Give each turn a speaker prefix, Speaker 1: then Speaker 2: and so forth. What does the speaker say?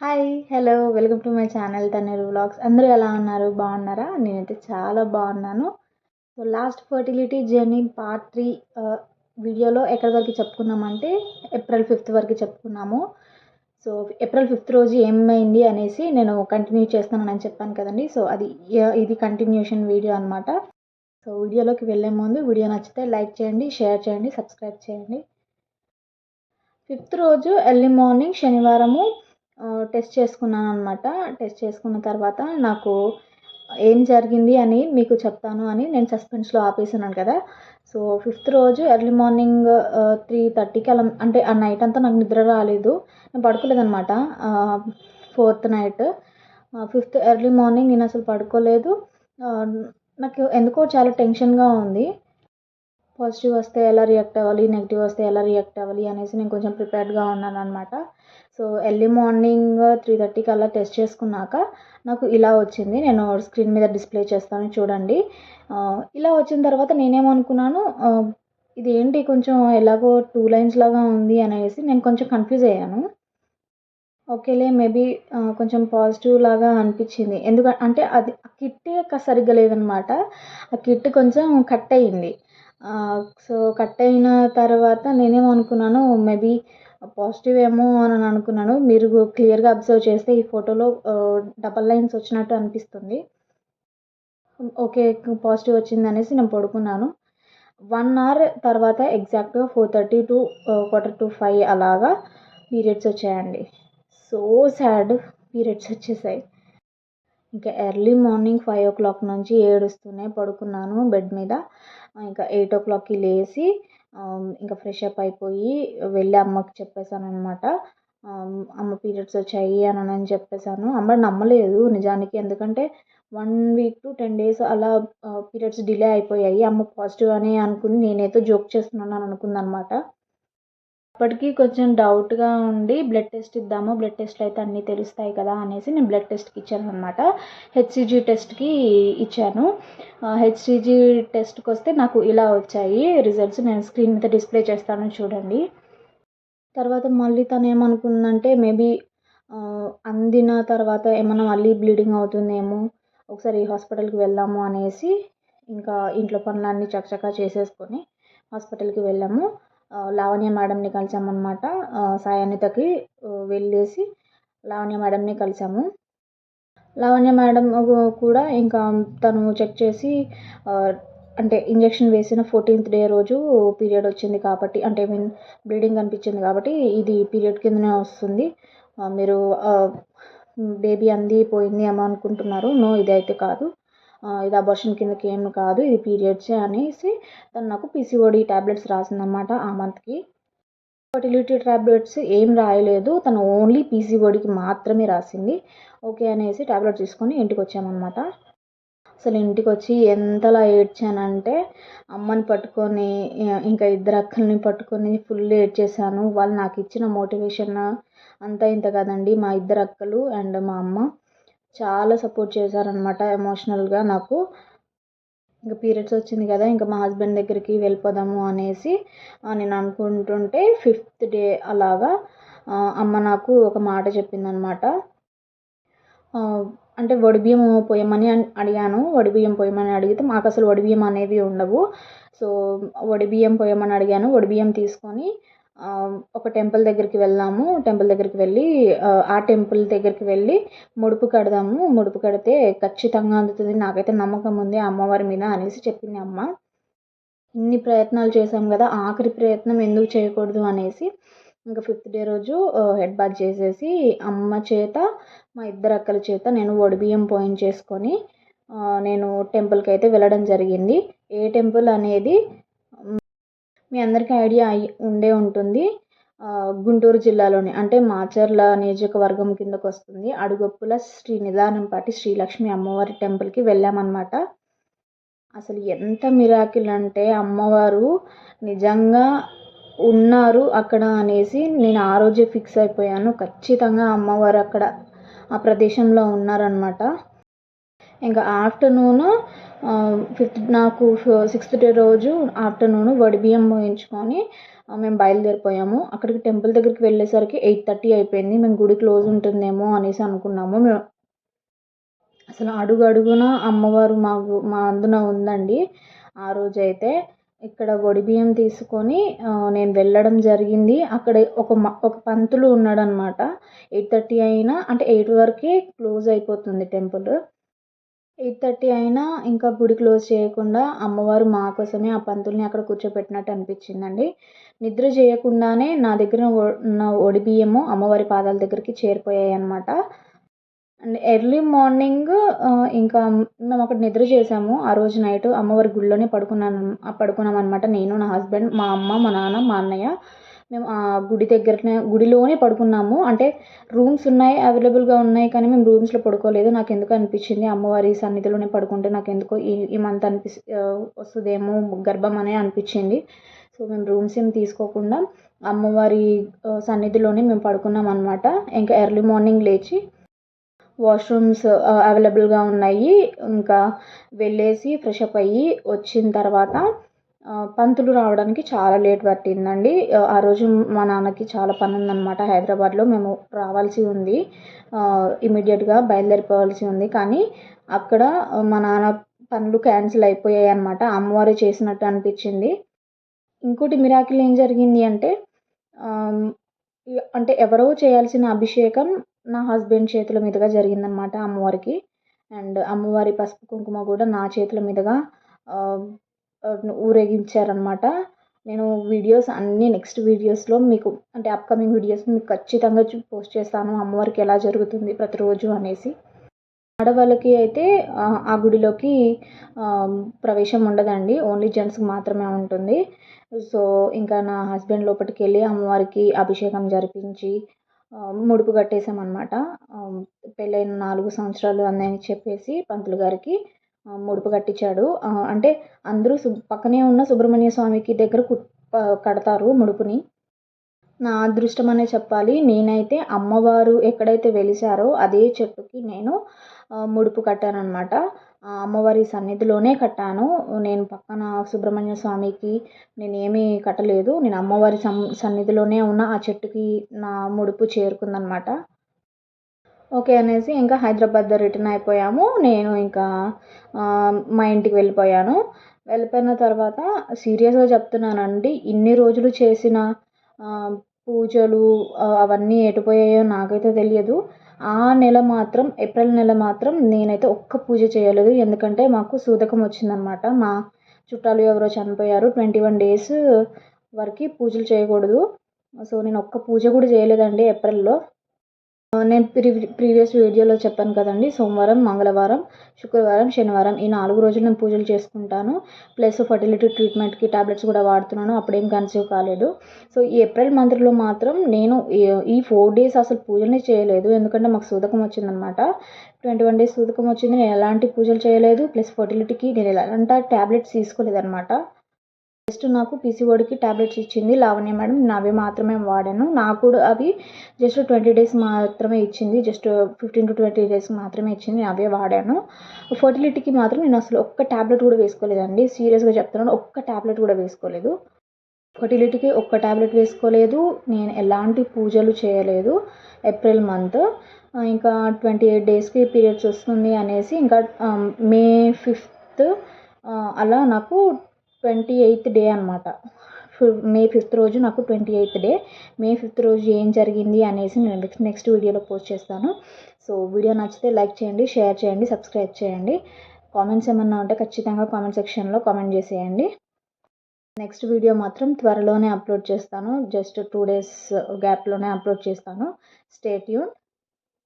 Speaker 1: Hi hello welcome to my channel Thanneeru vlogs అందరూ ఎలా ఉన్నారు? బాగున్నారా? నేనైతే చాలా బాగున్నాను. So last fertility journey part three వీడియోలో ఎక్కడి వరకు చెప్పుకున్నామంటే ఏప్రిల్ ఫిఫ్త్ వరకు చెప్పుకున్నాము. సో ఏప్రిల్ ఫిఫ్త్ రోజు ఏమైంది అనేసి నేను కంటిన్యూ చేస్తానని చెప్పాను కదండి. సో అది uh, ఇది కంటిన్యూషన్ వీడియో అనమాట సో వీడియోలోకి వెళ్ళే ముందు వీడియో నచ్చితే లైక్ చేయండి షేర్ చేయండి సబ్స్క్రైబ్ చేయండి. ఫిఫ్త్ రోజు ఎర్లీ మార్నింగ్ శనివారము టెస్ట్ చేసుకున్నాను అనమాట టెస్ట్ చేసుకున్న తర్వాత నాకు ఏం జరిగింది అని మీకు చెప్తాను అని నేను సస్పెన్స్లో ఆపేసాను కదా. సో ఫిఫ్త్ రోజు ఎర్లీ మార్నింగ్ త్రీ థర్టీకి అలా అంటే ఆ నైట్ అంతా నాకు నిద్ర రాలేదు. నేను పడుకోలేదనమాట fourth night. Fifth early morning నేను అసలు పడుకోలేదు. నాకు ఎందుకో చాలా టెన్షన్గా ఉంది. పాజిటివ్ వస్తే ఎలా రియాక్ట్ అవ్వాలి నెగిటివ్ వస్తే ఎలా రియాక్ట్ అవ్వాలి అనేసి నేను కొంచెం ప్రిపేర్డ్గా ఉన్నాను అనమాట సో ఎర్లీ మార్నింగ్ త్రీ థర్టీకి అలా టెస్ట్ చేసుకున్నాక నాకు ఇలా వచ్చింది. నేను స్క్రీన్ మీద డిస్ప్లే చేస్తాను చూడండి. ఇలా వచ్చిన తర్వాత నేనేమనుకున్నాను ఇది ఏంటి కొంచెం ఎలాగో టూ లైన్స్ లాగా ఉంది అనేసి నేను కొంచెం కన్ఫ్యూజ్ అయ్యాను. ఓకేలే మేబీ కొంచెం పాజిటివ్ లాగా అనిపించింది. ఎందుకంటే అంటే అది ఆ కిట్ సరిగ్గా లేదనమాట. ఆ కిట్ కొంచెం కట్ అయ్యింది. సో కట్ అయిన తర్వాత నేనేమనుకున్నాను మేబీ పాజిటివ్ ఏమో అని అనుకున్నాను. మీరు క్లియర్గా అబ్జర్వ్ చేస్తే ఈ ఫోటోలో డబల్ లైన్స్ వచ్చినట్టు అనిపిస్తుంది. ఓకే పాజిటివ్ వచ్చింది అనేసి నేను పడుకున్నాను. వన్ అవర్ తర్వాత ఎగ్జాక్ట్గా four thirty to quarter to five అలాగా పీరియడ్స్ వచ్చాయండి. సో సాడ్ పీరియడ్స్ వచ్చేసాయి. ఇంకా early morning five o'clock నుంచి ఏడుస్తూనే పడుకున్నాను బెడ్ మీద. ఇంకా ఎయిట్ ఓ క్లాక్కి లేచి ఇంకా ఫ్రెష్ అప్ అయిపోయి వెళ్ళి అమ్మకి చెప్పేసాను అనమాట అమ్మ పీరియడ్స్ వచ్చాయి అని అని చెప్పేసాను అమ్మ నమ్మలేదు నిజానికి ఎందుకంటే one week to ten days అలా పీరియడ్స్ డిలే అయిపోయాయి. అమ్మ పాజిటివ్ అని అనుకుని నేనైతే జోక్ చేస్తున్నాను అని అనుకుందనమాట అప్పటికి కొంచెం డౌట్గా ఉండి బ్లడ్ టెస్ట్ ఇద్దాము బ్లడ్ టెస్ట్లు అయితే అన్నీ తెలుస్తాయి కదా అనేసి నేను బ్లడ్ టెస్ట్కి ఇచ్చాను. అనమాట హెచ్సిజీ టెస్ట్కి ఇచ్చాను హెచ్సిజీ టెస్ట్కి వస్తే నాకు ఇలా వచ్చాయి రిజల్ట్స్ నేను స్క్రీన్ మీద డిస్ప్లే చేస్తాను చూడండి. తర్వాత మళ్ళీ తను ఏమనుకుందంటే మేబీ అందిన తర్వాత ఏమైనా మళ్ళీ బ్లీడింగ్ అవుతుందేమో ఒకసారి హాస్పిటల్కి వెళ్దాము అనేసి ఇంకా ఇంట్లో పనులన్నీ చకచకా చేసేసుకొని హాస్పిటల్కి వెళ్ళాము. లావణ్య మేడంని కలిసామన్నమాట సాయాన్వితకి వెళ్ళేసి లావణ్య మేడంని కలిసాము. లావణ్య మేడం కూడా ఇంకా తను చెక్ చేసి అంటే ఇంజెక్షన్ వేసిన ఫోర్టీన్త్ డే రోజు పీరియడ్ వచ్చింది కాబట్టి అంటే మీన్ బ్లీడింగ్ అనిపించింది కాబట్టి ఇది పీరియడ్ కిందనే వస్తుంది. మీరు బేబీ అంది పోయింది ఏమో అనుకుంటున్నారు. నో ఇది అయితే కాదు. ఇది అబర్షన్ కిందకి ఏం కాదు ఇది పీరియడ్సే అనేసి తను నాకు పీసీఓడి ట్యాబ్లెట్స్ రాసిందనమాట ఆ మంత్కి ఫర్టిలిటీ ట్యాబ్లెట్స్ ఏం రాయలేదు తను ఓన్లీ పీసీఓడికి మాత్రమే రాసింది. ఓకే అనేసి ట్యాబ్లెట్ తీసుకొని ఇంటికి వచ్చామన్నమాట. అసలు ఇంటికి వచ్చి ఎంతలా ఏడ్చానంటే అమ్మని పట్టుకొని ఇంకా ఇద్దరు అక్కల్ని పట్టుకొని ఫుల్ ఏడ్చేసాను వాళ్ళు నాకు ఇచ్చిన మోటివేషన్ అంతా ఇంత కదండి మా ఇద్దరు అక్కలు అండ్ మా అమ్మ. చాలా సపోర్ట్ చేశారనమాట ఎమోషనల్గా నాకు. ఇంకా పీరియడ్స్ వచ్చింది కదా ఇంకా మా హస్బెండ్ దగ్గరికి వెళ్ళిపోదాము అనేసి నేను అనుకుంటుంటే ఫిఫ్త్ డే అలాగా అమ్మ నాకు ఒక మాట చెప్పిందనమాట అంటే వడిబియ్యం పోయమని అడిగాను. వడిబియ్యం పోయమని అడిగితే మాకు అసలు వడిబియ్యం అనేవి ఉండవు. సో వడిబియ్యం పోయమని అడిగాను. వడిబియ్యం తీసుకొని ఒక టెంపుల్ దగ్గరికి వెళ్ళాము టెంపుల్ దగ్గరికి వెళ్ళి ఆ టెంపుల్ దగ్గరికి వెళ్ళి ముడుపు కడదాము. ముడుపు కడితే ఖచ్చితంగా అందుతుంది. నాకైతే నమ్మకం ఉంది అమ్మవారి మీద అనేసి చెప్పింది అమ్మ. ఇన్ని ప్రయత్నాలు చేసాం కదా ఆఖరి ప్రయత్నం ఎందుకు చేయకూడదు అనేసి ఇంకా ఫిఫ్త్ డే రోజు హెడ్ బాత్ చేసేసి అమ్మ చేత మా ఇద్దరు అక్కల చేత నేను బియ్యం పోయించేసుకొని నేను టెంపుల్కి అయితే వెళ్ళడం జరిగింది. ఏ టెంపుల్ అనేది మీ అందరికీ ఐడియా అయి ఉండే ఉంటుంది. గుంటూరు జిల్లాలోని అంటే మాచర్ల నియోజకవర్గం కిందకు వస్తుంది. అడుగొప్పుల శ్రీ నిదానంపాటి శ్రీలక్ష్మి అమ్మవారి టెంపుల్కి వెళ్ళామన్నమాట. అసలు ఎంత మిరాకిల్ అంటే అమ్మవారు నిజంగా ఉన్నారు అక్కడ అనేసి నేను ఆ రోజే ఫిక్స్ అయిపోయాను. ఖచ్చితంగా అమ్మవారు అక్కడ ఆ ప్రదేశంలో ఉన్నారనమాట ఇంకా ఆఫ్టర్నూన్ ఫిఫ్త్ నాకు సిక్స్త్ డే రోజు ఆఫ్టర్నూన్ వడి బియ్యం పోయించుకొని మేము బయలుదేరిపోయాము. అక్కడికి టెంపుల్ దగ్గరికి వెళ్ళేసరికి ఎయిట్ థర్టీ అయిపోయింది. మేము గుడి క్లోజ్ ఉంటుందేమో అనేసి అనుకున్నాము. మేము అసలు అడుగు అడుగున అమ్మవారు మాకు మా అందున ఉందండి. ఆ రోజైతే ఇక్కడ వడి బియ్యం తీసుకొని నేను వెళ్ళడం జరిగింది. అక్కడ ఒక ఒక పంతులు ఉన్నాడనమాట. ఎయిట్ థర్టీ అయినా అంటే ఎయిట్ వరకే క్లోజ్ అయిపోతుంది టెంపుల్. ఎయిట్ థర్టీ అయినా ఇంకా గుడి క్లోజ్ చేయకుండా అమ్మవారు మా కోసమే ఆ పంతుల్ని అక్కడ కూర్చోపెట్టినట్టు అనిపించిందండి. నిద్ర చేయకుండానే నా దగ్గర ఉన్న ఒడి బియ్యము అమ్మవారి పాదాల దగ్గరికి చేరిపోయాయి అనమాట అండ్ ఎర్లీ మార్నింగ్ ఇంకా మేము అక్కడ నిద్ర చేసాము ఆ రోజు నైట్ అమ్మవారి గుడిలోనే పడుకున్నాను పడుకున్నాం అనమాట నేను నా హస్బెండ్ మా అమ్మ మా నాన్న మా అన్నయ్య. మేము ఆ గుడి దగ్గరనే గుడిలోనే పడుకున్నాము. అంటే రూమ్స్ ఉన్నాయి అవైలబుల్గా ఉన్నాయి కానీ మేము రూమ్స్లో పడుకోలేదు. నాకు ఎందుకు అనిపించింది అమ్మవారి సన్నిధిలోనే పడుకుంటే నాకు ఎందుకో ఈ ఈ మంత్ అనిపి వస్తుందేమో గర్భం అనే అనిపించింది. సో మేము రూమ్స్ ఏం తీసుకోకుండా అమ్మవారి సన్నిధిలోనే మేము పడుకున్నాం అనమాట ఇంకా ఎర్లీ మార్నింగ్ లేచి వాష్రూమ్స్ అవైలబుల్గా ఉన్నాయి. ఇంకా వెళ్ళేసి ఫ్రెష్ అప్ అయ్యి వచ్చిన తర్వాత పంతులు రావడానికి చాలా లేట్ పట్టిందండి. ఆ రోజు మా నాన్నకి చాలా పని ఉందన్నమాట హైదరాబాద్లో. మేము రావాల్సి ఉంది. ఇమీడియట్గా బయలుదేరిపోవాల్సి ఉంది. కానీ అక్కడ మా నాన్న పనులు క్యాన్సిల్ అయిపోయాయి అనమాట అమ్మవారు చేసినట్టు అనిపించింది. ఇంకోటి మిరాకిల్ ఏం జరిగింది అంటే అంటే ఎవరో చేయాల్సిన అభిషేకం నా హస్బెండ్ చేతుల మీదుగా జరిగిందనమాట అమ్మవారికి. అండ్ అమ్మవారి పసుపు కుంకుమ కూడా నా చేతుల మీదుగా ఊరేగించారనమాట నేను వీడియోస్ అన్నీ నెక్స్ట్ వీడియోస్లో మీకు అంటే అప్కమింగ్ వీడియోస్ మీకు ఖచ్చితంగా పోస్ట్ చేస్తాను. అమ్మవారికి ఎలా జరుగుతుంది ప్రతిరోజు అనేసి. ఆడవాళ్ళకి అయితే ఆ గుడిలోకి ప్రవేశం ఉండదండి. ఓన్లీ జెంట్స్కి మాత్రమే ఉంటుంది. సో ఇంకా నా హస్బెండ్ లోపలికి వెళ్ళి అమ్మవారికి అభిషేకం జరిపించి ముడుపు కట్టేసామన్నమాట పెళ్ళైన నాలుగు సంవత్సరాలు అందని చెప్పేసి పంతులు గారికి ముడుపు కట్టించాడు. అంటే అందరూ సు పక్కనే ఉన్న సుబ్రహ్మణ్య స్వామికి దగ్గర కడతారు ముడుపుని. నా అదృష్టం అనే చెప్పాలి. నేనైతే అమ్మవారు ఎక్కడైతే వెలిసారో అదే చెట్టుకి నేను ముడుపు కట్టానమాట అమ్మవారి సన్నిధిలోనే కట్టాను. నేను పక్కన సుబ్రహ్మణ్య స్వామికి నేను ఏమీ కట్టలేదు. నేను అమ్మవారి సన్నిధిలోనే ఉన్న ఆ చెట్టుకి నా ముడుపు చేరుకుందనమాట ఓకే అనేసి ఇంకా హైదరాబాద్ రిటర్న్ అయిపోయాము. నేను ఇంకా మా ఇంటికి వెళ్ళిపోయాను. వెళ్ళిపోయిన తర్వాత సీరియస్గా చెప్తున్నానండి ఇన్ని రోజులు చేసిన పూజలు అవన్నీ ఎటుపోయాయో నాకైతే తెలియదు. ఆ నెల మాత్రం ఏప్రిల్ నెల మాత్రం నేనైతే ఒక్క పూజ చేయలేదు. ఎందుకంటే మాకు సూతకం వచ్చిందనమాట. మా చుట్టాలు ఎవరో చనిపోయారు. ట్వంటీ వన్ డేస్ వరకు పూజలు చేయకూడదు. సో నేను ఒక్క పూజ కూడా చేయలేదండి ఏప్రిల్లో. నేను ప్రీ ప్రీవియస్ వీడియోలో చెప్పాను కదండి సోమవారం మంగళవారం శుక్రవారం శనివారం ఈ నాలుగు రోజులు నేను పూజలు చేసుకుంటాను. ప్లస్ ఫర్టిలిటీ ట్రీట్మెంట్కి టాబ్లెట్స్ కూడా వాడుతున్నాను అప్పుడేం కన్సీవ్ కాలేదు. సో ఈ ఏప్రిల్ మంత్లో మాత్రం నేను ఈ ఫోర్ డేస్ అసలు పూజనే చేయలేదు. ఎందుకంటే మాకు సూదకం వచ్చిందనమాట. ట్వంటీ వన్ డేస్ సూదకం వచ్చింది నేను ఎలాంటి పూజలు చేయలేదు. ప్లస్ ఫర్టిలిటీకి నేను ఎలాంటి ట్యాబ్లెట్స్ తీసుకోలేదు జస్ట్ నాకు పీసీఓడికి ట్యాబ్లెట్స్ ఇచ్చింది లావణ్య మేడం. నేను మాత్రమే వాడాను. నాకు కూడా అవి జస్ట్ ట్వంటీ డేస్ మాత్రమే ఇచ్చింది. Just fifteen to twenty days మాత్రమే ఇచ్చింది. నేను అవే వాడాను. ఫర్టిలిటీకి మాత్రం నేను అసలు ఒక్క ట్యాబ్లెట్ కూడా వేసుకోలేదండి. సీరియస్గా చెప్తున్నాను ఒక్క ట్యాబ్లెట్ కూడా వేసుకోలేదు. ఫర్టిలిటీకి ఒక్క ట్యాబ్లెట్ వేసుకోలేదు. నేను ఎలాంటి పూజలు చేయలేదు. April month. ఇంకా ట్వంటీ ఎయిట్ డేస్కి పీరియడ్స్ వస్తుంది అనేసి ఇంకా మే ఫిఫ్త్ అలా నాకు ట్వంటీ ఎయిత్ డే అనమాట మే ఫిఫ్త్ రోజు నాకు twenty eighth day. May fifth రోజు ఏం జరిగింది అనేసి నేను నెక్స్ట్ నెక్స్ట్ వీడియోలో పోస్ట్ చేస్తాను. సో వీడియో నచ్చితే లైక్ చేయండి షేర్ చేయండి సబ్స్క్రైబ్ చేయండి. కామెంట్స్ ఏమన్నా ఉంటే ఖచ్చితంగా కామెంట్ సెక్షన్లో కామెంట్ చేసేయండి. నెక్స్ట్ వీడియో మాత్రం త్వరలోనే అప్లోడ్ చేస్తాను. జస్ట్ టూ డేస్ గ్యాప్లోనే అప్లోడ్ చేస్తాను. Stay tuned